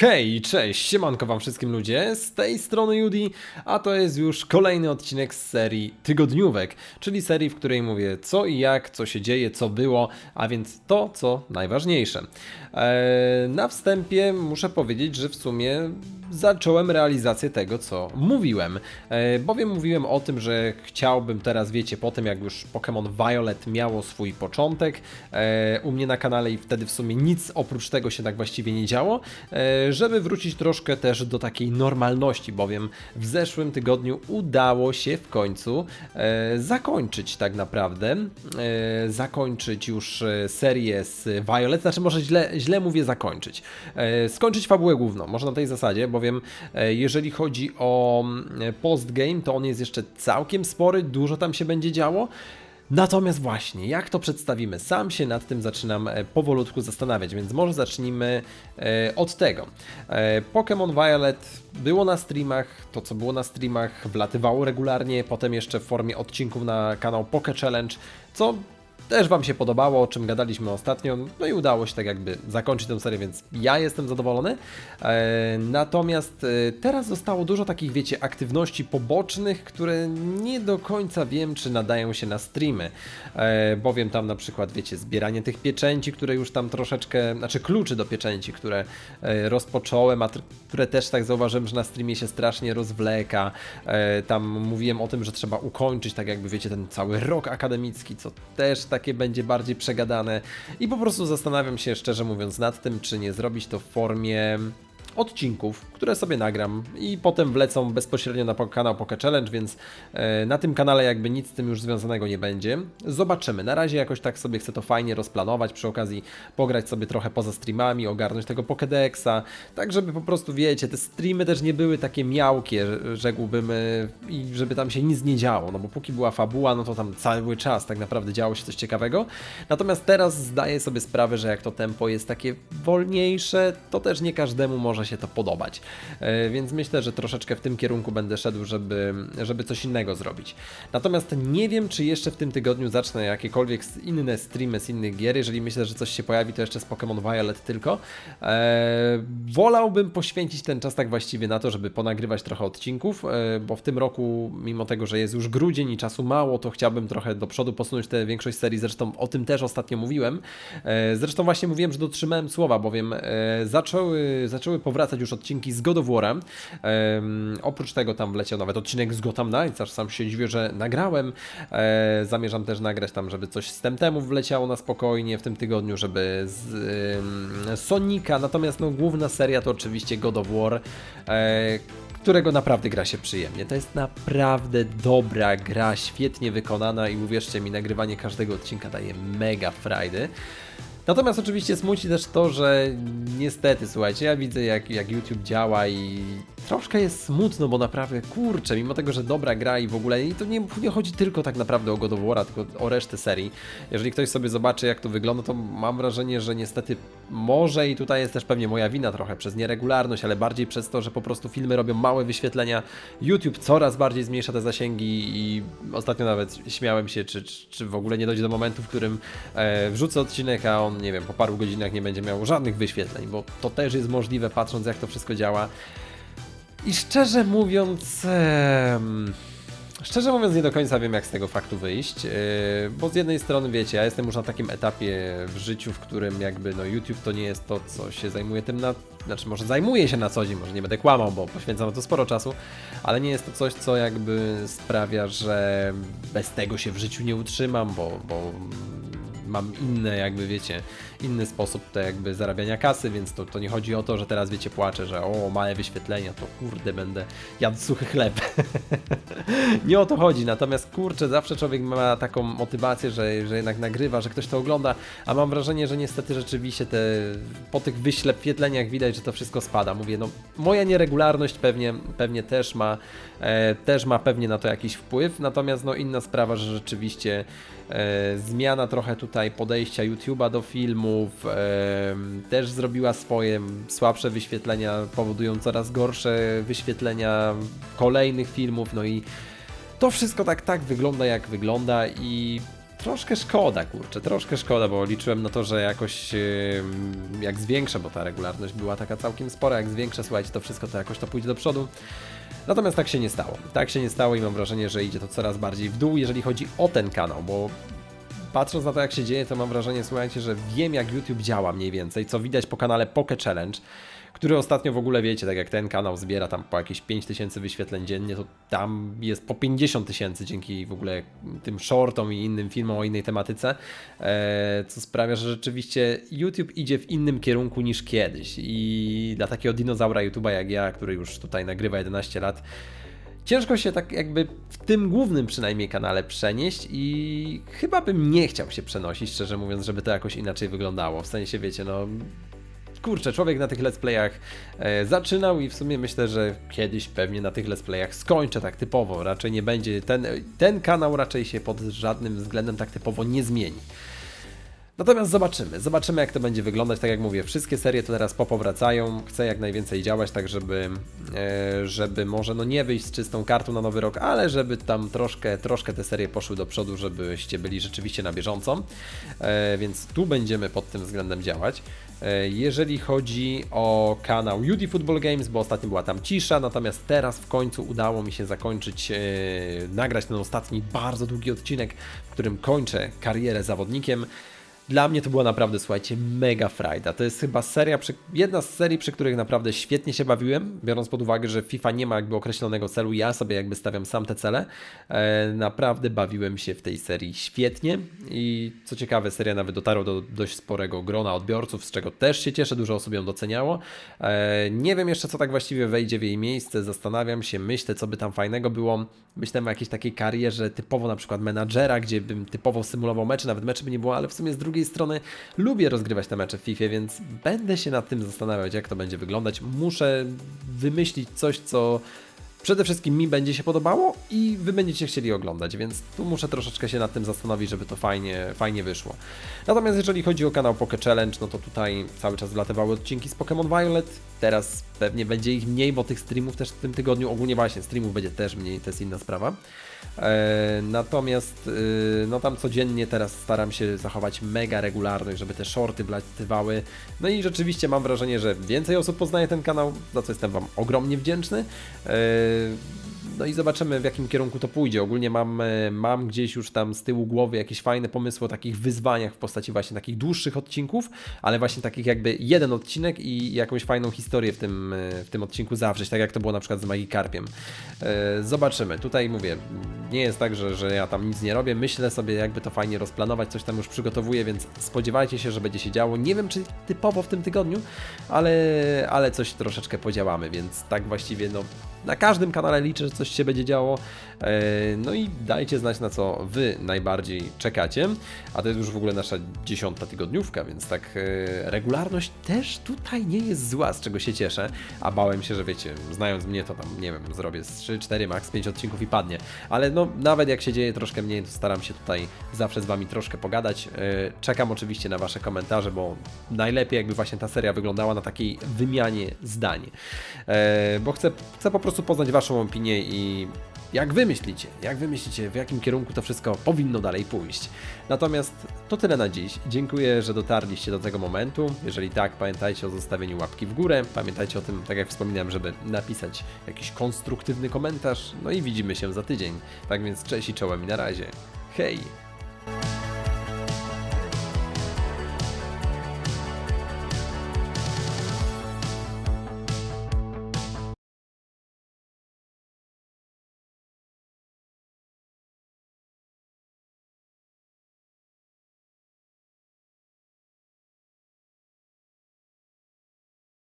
Hej, cześć, siemanko wam wszystkim ludzie, z tej strony Judy, a to jest już kolejny odcinek z serii Tygodniówek, czyli serii, w której mówię co i jak, co się dzieje, co było, a więc to, co najważniejsze. Eee, na wstępie muszę powiedzieć, że w sumie zacząłem realizację tego, co mówiłem, eee, bowiem mówiłem o tym, że chciałbym teraz, wiecie, po tym jak już Pokémon Violet miało swój początek eee, u mnie na kanale i wtedy w sumie nic oprócz tego się tak właściwie nie działo, e, żeby wrócić troszkę też do takiej normalności, bowiem w zeszłym tygodniu udało się w końcu e, zakończyć tak naprawdę, e, zakończyć już e, serię z Violet, znaczy może źle, źle mówię zakończyć, skończyć fabułę główną, może na tej zasadzie, bowiem jeżeli chodzi o mm, postgame, to on jest jeszcze całkiem spory, dużo tam się będzie działo, Natomiast właśnie, jak to przedstawimy? Sam się nad tym zaczynam e, powolutku zastanawiać, więc może zacznijmy e, od tego. E, Pokémon Violet było na streamach, to co było na streamach wlatywało regularnie, potem jeszcze w formie odcinków na kanał Poké Challenge, co też Wam się podobało, o czym gadaliśmy ostatnio, no i udało się tak jakby zakończyć tę serię, więc ja jestem zadowolony. E, natomiast e, teraz zostało dużo takich, wiecie, aktywności pobocznych, które nie do końca wiem, czy nadają się na streamy, e, bowiem tam na przykład, wiecie, zbieranie tych pieczęci, które już tam troszeczkę, znaczy kluczy do pieczęci, które rozpocząłem, a które też tak zauważyłem, że na streamie się strasznie rozwleka. Tam mówiłem o tym, że trzeba ukończyć, tak jakby, wiecie, ten cały rok akademicki, co też takie będzie bardziej przegadane. I po prostu zastanawiam się szczerze mówiąc nad tym, czy nie zrobić to w formie odcinków, które sobie nagram i potem wlecą bezpośrednio na kanał Poké Challenge, więc e, na tym kanale jakby nic z tym już związanego nie będzie. Zobaczymy. Na razie jakoś tak sobie chcę to fajnie rozplanować, przy okazji pograć sobie trochę poza streamami, ogarnąć tego Pokédexa, tak żeby po prostu, wiecie, te streamy też nie były takie miałkie, rzekłbym, e, i żeby tam się nic nie działo, no bo póki była fabuła, no to tam cały czas tak naprawdę działo się coś ciekawego. Natomiast teraz zdaję sobie sprawę, że jak to tempo jest takie wolniejsze, to też nie każdemu może się to podobać. E, Więc myślę, że troszeczkę w tym kierunku będę szedł, żeby, żeby coś innego zrobić. Natomiast nie wiem, czy jeszcze w tym tygodniu zacznę jakiekolwiek inne streamy z innych gier. Jeżeli myślę, że coś się pojawi, to jeszcze z Pokémon Violet tylko. E, wolałbym poświęcić ten czas tak właściwie na to, żeby ponagrywać trochę odcinków, e, bo w tym roku, mimo tego, że jest już grudzień i czasu mało, to chciałbym trochę do przodu posunąć tę większość serii. Zresztą o tym też ostatnio mówiłem. Zresztą właśnie mówiłem, że dotrzymałem słowa, bowiem zaczęły, zaczęły powracać już odcinki z God of War'a. Em, oprócz tego tam wleciał nawet odcinek z Gotham Knights, aż sam się dziwię, że nagrałem. E, zamierzam też nagrać tam, żeby coś z Temtemu wleciało na spokojnie w tym tygodniu, żeby z em, Sonika, natomiast no, główna seria to oczywiście God of War. E, którego naprawdę gra się przyjemnie. To jest naprawdę dobra gra, świetnie wykonana i uwierzcie mi, nagrywanie każdego odcinka daje mega frajdy. Natomiast oczywiście smuci też to, że niestety, słuchajcie, ja widzę jak, jak YouTube działa i troszkę jest smutno, bo naprawdę, kurczę, mimo tego, że dobra gra i w ogóle, i to nie, nie chodzi tylko tak naprawdę o God of War'a, tylko o resztę serii. Jeżeli ktoś sobie zobaczy jak to wygląda, to mam wrażenie, że niestety może i tutaj jest też pewnie moja wina trochę przez nieregularność, ale bardziej przez to, że po prostu filmy robią małe wyświetlenia. YouTube coraz bardziej zmniejsza te zasięgi i ostatnio nawet śmiałem się, czy, czy, czy w ogóle nie dojdzie do momentu, w którym e, wrzucę odcinek, a on, nie wiem, po paru godzinach nie będzie miał żadnych wyświetleń, bo to też jest możliwe patrząc jak to wszystko działa. I szczerze mówiąc, szczerze mówiąc, nie do końca wiem, jak z tego faktu wyjść, yy, bo z jednej strony, wiecie, ja jestem już na takim etapie w życiu, w którym jakby no YouTube to nie jest to, co się zajmuje tym na, znaczy może zajmuje się na co dzień, może nie będę kłamał, bo poświęcam na to sporo czasu, ale nie jest to coś, co jakby sprawia, że bez tego się w życiu nie utrzymam, bo, bo mam inne, jakby wiecie, inny sposób te jakby zarabiania kasy, więc to, to nie chodzi o to, że teraz wiecie, płaczę, że o, małe wyświetlenia, to kurde, będę jadł suchy chleb. nie o to chodzi, natomiast kurczę, zawsze człowiek ma taką motywację, że, że jednak nagrywa, że ktoś to ogląda, a mam wrażenie, że niestety rzeczywiście te, po tych wyświetleniach widać, że to wszystko spada. Mówię, no moja nieregularność pewnie, pewnie też ma, e, też ma pewnie na to jakiś wpływ, natomiast no inna sprawa, że rzeczywiście e, zmiana trochę tutaj podejścia YouTube'a do filmów też zrobiła swoje słabsze wyświetlenia, powodują coraz gorsze wyświetlenia kolejnych filmów, no i to wszystko tak tak wygląda jak wygląda i troszkę szkoda, kurczę, troszkę szkoda, bo liczyłem na to, że jakoś jak zwiększę, bo ta regularność była taka całkiem spora, jak zwiększę, słuchajcie, to wszystko to jakoś to pójdzie do przodu. Natomiast tak się nie stało. Tak się nie stało i mam wrażenie, że idzie to coraz bardziej w dół, jeżeli chodzi o ten kanał, bo patrząc na to, jak się dzieje, to mam wrażenie, słuchajcie, że wiem, jak YouTube działa mniej więcej, co widać po kanale Poke Challenge, który ostatnio w ogóle wiecie, tak jak ten kanał zbiera tam po jakieś 5000 wyświetleń dziennie, to tam jest po 50 tysięcy dzięki w ogóle tym shortom i innym filmom o innej tematyce, e, co sprawia, że rzeczywiście YouTube idzie w innym kierunku niż kiedyś. I dla takiego dinozaura YouTube'a jak ja, który już tutaj nagrywa 11 lat, ciężko się tak jakby w tym głównym przynajmniej kanale przenieść i chyba bym nie chciał się przenosić, szczerze mówiąc, żeby to jakoś inaczej wyglądało. W sensie, wiecie, no kurczę, człowiek na tych let's playach e, zaczynał i w sumie myślę, że kiedyś pewnie na tych let's playach skończę tak typowo. Raczej nie będzie, ten, ten kanał raczej się pod żadnym względem tak typowo nie zmieni. Natomiast zobaczymy, zobaczymy jak to będzie wyglądać. Tak jak mówię, wszystkie serie to teraz popowracają. Chcę jak najwięcej działać, tak żeby, e, żeby może no nie wyjść z czystą kartą na nowy rok, ale żeby tam troszkę, troszkę te serie poszły do przodu, żebyście byli rzeczywiście na bieżąco. E, Więc tu będziemy pod tym względem działać. E, Jeżeli chodzi o kanał UD Football Games, bo ostatnio była tam cisza, natomiast teraz w końcu udało mi się zakończyć, nagrać ten ostatni bardzo długi odcinek, w którym kończę karierę zawodnikiem. Dla mnie to była naprawdę, słuchajcie, mega frajda. To jest chyba seria, przy, jedna z serii, przy których naprawdę świetnie się bawiłem, biorąc pod uwagę, że FIFA nie ma jakby określonego celu, ja sobie jakby stawiam sam te cele. E, naprawdę bawiłem się w tej serii świetnie i co ciekawe, seria nawet dotarła do dość sporego grona odbiorców, z czego też się cieszę, dużo osób ją doceniało. E, nie wiem jeszcze, co tak właściwie wejdzie w jej miejsce, zastanawiam się, myślę, co by tam fajnego było. Myślę o jakiejś takiej karierze typowo na przykład menadżera, gdzie bym typowo symulował mecze, nawet meczy by nie było, ale w sumie z drugiej strony lubię rozgrywać te mecze w FIFA, więc będę się nad tym zastanawiać, jak to będzie wyglądać. Muszę wymyślić coś, co przede wszystkim mi będzie się podobało i wy będziecie chcieli oglądać, więc tu muszę troszeczkę się nad tym zastanowić, żeby to fajnie, fajnie wyszło. Natomiast jeżeli chodzi o kanał Poke Challenge, no to tutaj cały czas wlatywały odcinki z Pokémon Violet, teraz pewnie będzie ich mniej, bo tych streamów też w tym tygodniu, ogólnie właśnie streamów będzie też mniej, to jest inna sprawa. E, natomiast y, no tam codziennie teraz staram się zachować mega regularność, żeby te shorty wlatywały. No i rzeczywiście mam wrażenie, że więcej osób poznaje ten kanał, za co jestem Wam ogromnie wdzięczny. No i zobaczymy w jakim kierunku to pójdzie. Ogólnie mam, e, mam gdzieś już tam z tyłu głowy jakieś fajne pomysły o takich wyzwaniach w postaci właśnie takich dłuższych odcinków, ale właśnie takich jakby jeden odcinek i jakąś fajną historię w tym, e, w tym odcinku zawrzeć, tak jak to było na przykład z Magikarpiem. E, Zobaczymy. Tutaj mówię, nie jest tak, że, że ja tam nic nie robię. Myślę sobie, jakby to fajnie rozplanować, coś tam już przygotowuję, więc spodziewajcie się, że będzie się działo. Nie wiem, czy typowo w tym tygodniu, ale, ale coś troszeczkę podziałamy, więc tak właściwie no, na każdym kanale liczę, że coś się będzie działo. E, No i dajcie znać, na co Wy najbardziej czekacie. A to jest już w ogóle nasza dziesiąta tygodniówka, więc tak e, regularność też tutaj nie jest zła, z czego się cieszę. A bałem się, że wiecie, znając mnie, to tam nie wiem, zrobię z 3, 4, max 5 odcinków i padnie. Ale no, nawet jak się dzieje troszkę mniej, to staram się tutaj zawsze z Wami troszkę pogadać. E, Czekam oczywiście na Wasze komentarze, bo najlepiej jakby właśnie ta seria wyglądała na takiej wymianie zdań. E, Bo chcę, chcę po prostu poznać Waszą opinię i jak wy myślicie, jak wy myślicie, w jakim kierunku to wszystko powinno dalej pójść. Natomiast to tyle na dziś. Dziękuję, że dotarliście do tego momentu. Jeżeli tak, pamiętajcie o zostawieniu łapki w górę. Pamiętajcie o tym, tak jak wspominałem, żeby napisać jakiś konstruktywny komentarz. No i widzimy się za tydzień. Tak więc cześć i czołem i na razie. Hej!